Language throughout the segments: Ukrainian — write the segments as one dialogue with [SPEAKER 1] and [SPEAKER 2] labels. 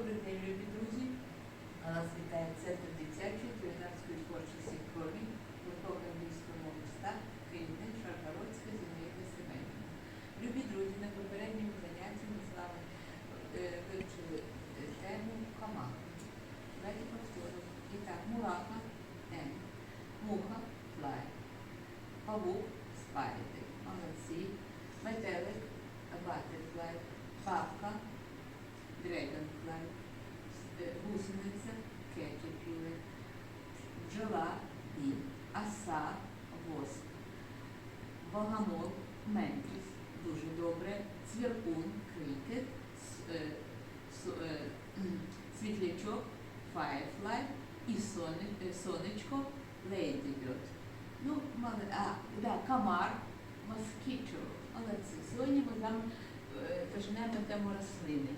[SPEAKER 1] Добрий день, любі друзі. Нас вітає Центр дитячої та творчості крові, гурток англійської мови ста, керівник Шаргородська Зінаїда Семенівна. Любі друзі, на попередньому занятті ми з вами е, вивчили е, тему команд. Давайте повторимо. І так, мураха М, муха флай, павук спайдер, молодці, метелик бабка dragonfly, е, гусениця caterpillar, бджола бі, аса воск, богомол ментіс, дуже добре, цвіркун крикет, е, е, світлячок firefly і е, сонечко ladybird. Ну, а, да, комар, москічо, молодці. Сьогодні ми е, почнемо тему рослини.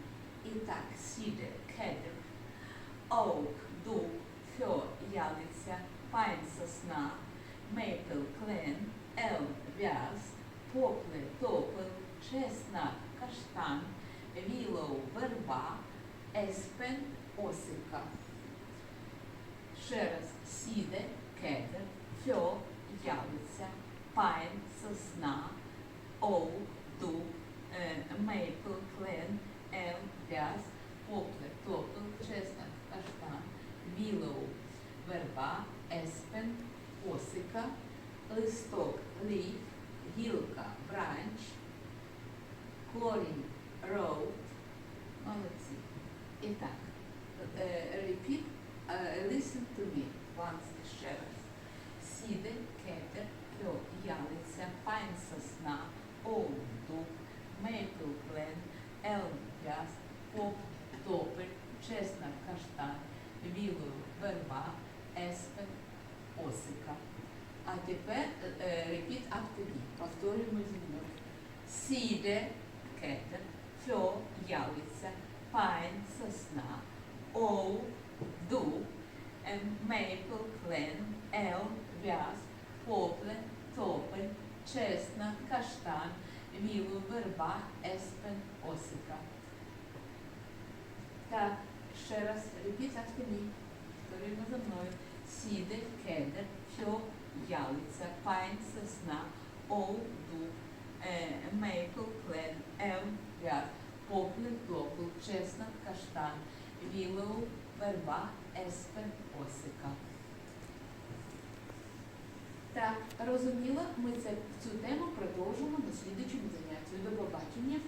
[SPEAKER 1] І так, сіде, кедр, оук, дуб, фьо, ялиця, пайн, сосна, мейпл, клен, ел, вяз, попле, топел, чеснок, каштан, вілоу, верба, еспен, осика. Ще раз, сіде, кедр, фьо, ялиця, пайн, сосна, оук, дуб, мейпл, клен, ел, вяз, попле, топел, чеснок, каштан, вілоу, верба, еспен, осика, листок, ліф, гілка, бранч, корінь, роут. Молодці. І так, е, repeat, е, listen to me once ще раз. Сіде, кетер, кьо, ялиця, пайн сосна, оун, дуб, мейпл клен, елм, вяз, поп, топель, чеснок, каштан, вілою, верба, еспен, осика. А тепер е, repeat after me. Повторюємо зі мною. Сіде, кетер, фьо, ялиця, пайн, сосна, оу, дуб, мейпл, клен, ел, вяз, попле, топель, чесна, каштан, вілу, верба, еспен, осика. Так, ще раз, repeat after me. Повторюємо за мною. Сіде, кедр, фьо, ялиця, пайн, сосна, оу, дуб, мейпл, клен, М, вяз, попле, топел, чесна, каштан, вілоу, верба, еспен, осика. Так, розуміло, ми це, цю тему продовжимо на слідчому занятті. До побачення.